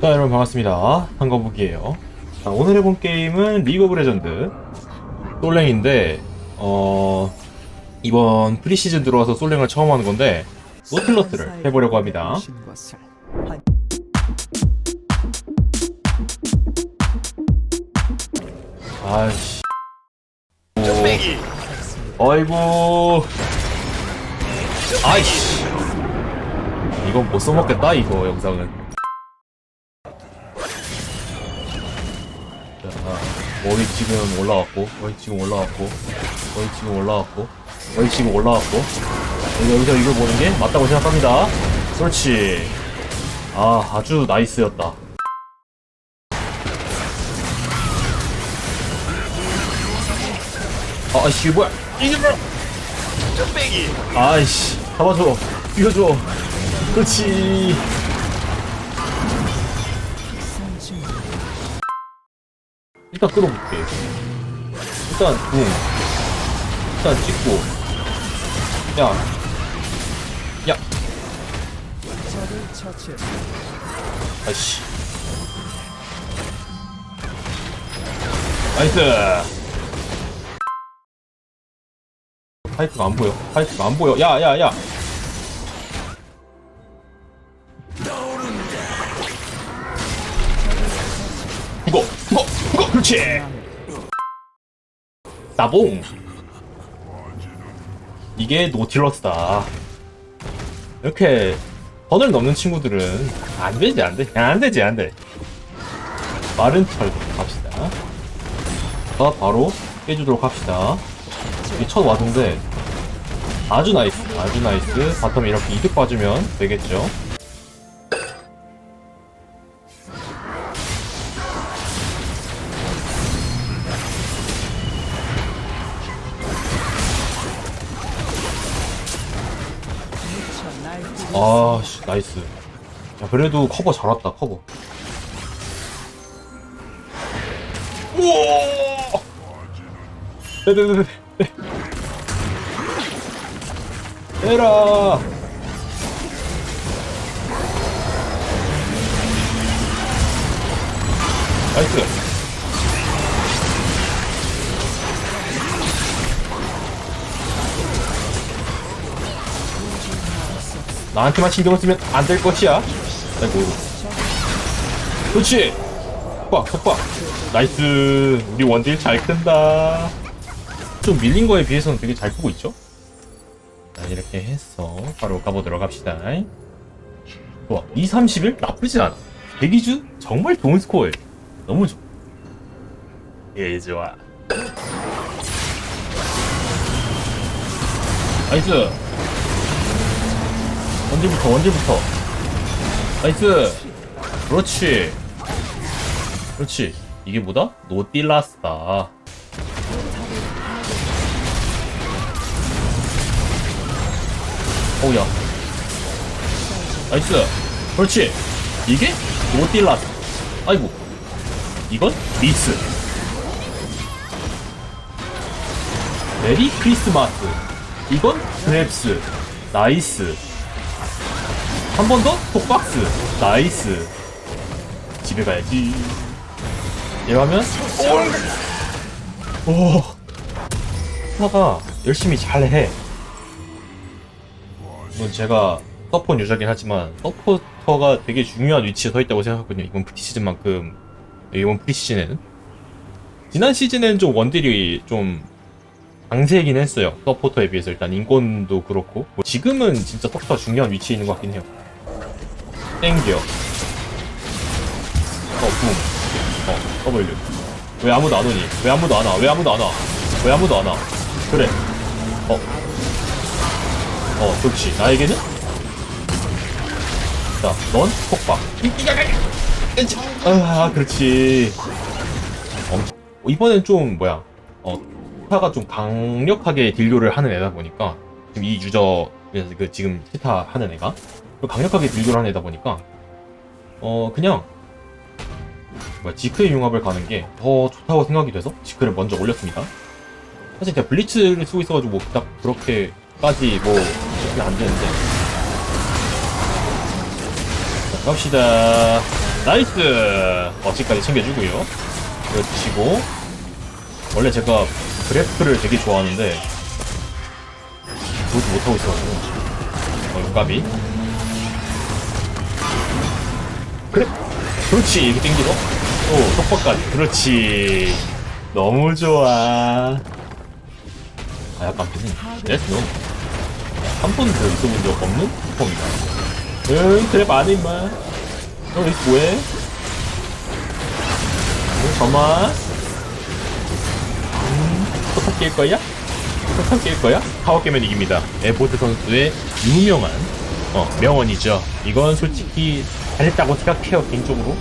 자 여러분 반갑습니다. 한거북이에요. 자, 오늘 해본 게임은 리그 오브 레전드 솔랭인데 어 이번 프리시즌 들어와서 솔랭을 처음 하는 건데 노틸러스를 해보려고 합니다. 아이씨. 오. 아이고. 아이씨. 이건 못 써먹겠다 이거 영상은 머리 지금 올라왔고, 머리 지금 올라왔고, 머리 지금 올라왔고, 머리 지금 올라왔고, 여기- 여기서 이걸 보는 게 맞다고 생각합니다. 그렇지. 아, 아주 나이스였다. 아, 아이씨, 이게 뭐야? 이게 뭐야? 아이씨, 잡아줘. 이겨줘. 그렇지. 일단 끌어볼게. 일단 붕. 일단 찍고. 야. 야. 아이씨. 나이스. 파이트가 안 보여. 파이트가 안 보여. 야, 야, 야. 그렇지. 따봉. 이게 노틸러스다. 이렇게 선을 넘는 친구들은 안 되지, 안 돼, 안 되지, 안 돼. 마른 철 갑시다. 자, 바로 깨주도록 합시다. 이첫 와중인데 아주 나이스, 아주 나이스. 바텀에 이렇게 이득 봐주면 되겠죠. 아, 씨, 나이스. 야, 그래도 커버 잘 왔다, 커버. 우와! 네네네네. 네. 에라! 나이스. 나한테만 신경을 쓰면 안 될 것이야. 아이고. 그렇지. 속박, 속박. 나이스. 우리 원딜 잘 큰다. 좀 밀린 거에 비해서는 되게 잘 크고 있죠? 자, 이렇게 해서 바로 가보도록 합시다. 좋아. 2, 31? 나쁘지 않아. 대기주? 정말 좋은 스코어예요. 너무 좋아. 예, 좋아. 나이스. 원딜부터, 원딜부터. 나이스. 그렇지. 그렇지. 이게 뭐다? 노틸라스다. 어우야. 나이스. 그렇지. 이게 노틸라스. 아이고. 이건 미스. 메리 크리스마스. 이건 그랩스. 나이스. 한 번 더? 톡박스. 나이스. 집에 가야지. 이러면 오. 하가 열심히 잘해. 이건 제가 서포 유저긴 하지만 서포터가 되게 중요한 위치에 서 있다고 생각하거든요. 이번 프리시즌만큼 이번 프리시즌에는 지난 시즌에는 좀 원딜이 좀 강세이긴 했어요. 서포터에 비해서 일단 인권도 그렇고 뭐 지금은 진짜 서포터가 중요한 위치에 있는 것 같긴 해요. 땡겨. 어, 붐. 어, W. 왜 아무도 안 오니? 왜 아무도 안 와? 왜 아무도 안 와? 왜 아무도 안 와? 그래. 어. 어, 좋지. 나에게는? 자, 넌 폭박. 아, 그렇지. 엄- 어, 이번엔 좀, 뭐야, 어, 스타가 좀 강력하게 딜교를 하는 애다 보니까, 지금 이 유저, 그, 지금 스타 하는 애가, 좀 강력하게 딜교를 하는 애다 보니까, 어, 그냥, 뭐야, 지크의 융합을 가는 게 더 좋다고 생각이 돼서 지크를 먼저 올렸습니다. 사실 제가 블리츠를 쓰고 있어가지고 뭐 딱 그렇게까지 뭐 그렇게 안 되는데 자, 갑시다 나이스! 어치까지 챙겨주고요. 이거 치고 원래 제가 그래프를 되게 좋아하는데 그것도 못하고 있어가지고 어, 까비 그래? 그렇지 이렇게 땡기고. 오 속박까지. 그렇지. 너무 좋아. 아 약간 비는 레스 노 한 번도 있어본 적 없는 슈퍼입니다. 응 그래 많이 임마. 너 여기서 뭐해? 응 잠만. 음 포탑 깰 거야? 포탑 깰 거야? 파워 깨면 이깁니다. 에보드 선수의 유명한 어 명언이죠. 이건 솔직히 잘했다고 생각해요 개인적으로.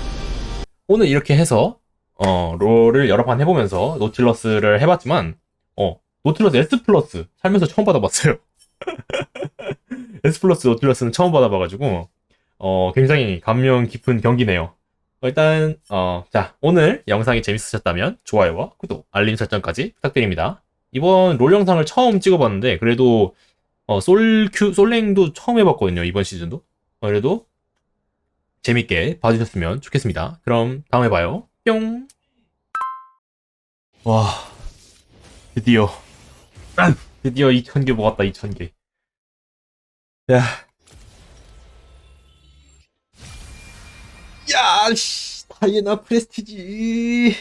오늘 이렇게 해서 어 롤을 여러 판 해보면서 노틸러스를 해봤지만 어 노틸러스 S 플러스 살면서 처음 받아봤어요. S 플러스 노틸러스는 처음 받아봐가지고 어 굉장히 감명 깊은 경기네요. 어, 일단 어자 오늘 영상이 재밌으셨다면 좋아요와 구독 알림 설정까지 부탁드립니다. 이번 롤 영상을 처음 찍어봤는데 그래도 어 솔큐 솔랭도 처음 해봤거든요 이번 시즌도. 어, 그래도 재밌게 봐주셨으면 좋겠습니다. 그럼 다음에 봐요. 뿅. 와, 드디어, 아, 드디어 2,000개 모았다, 2,000개. 야. 야, 씨, 다이애나 프레스티지.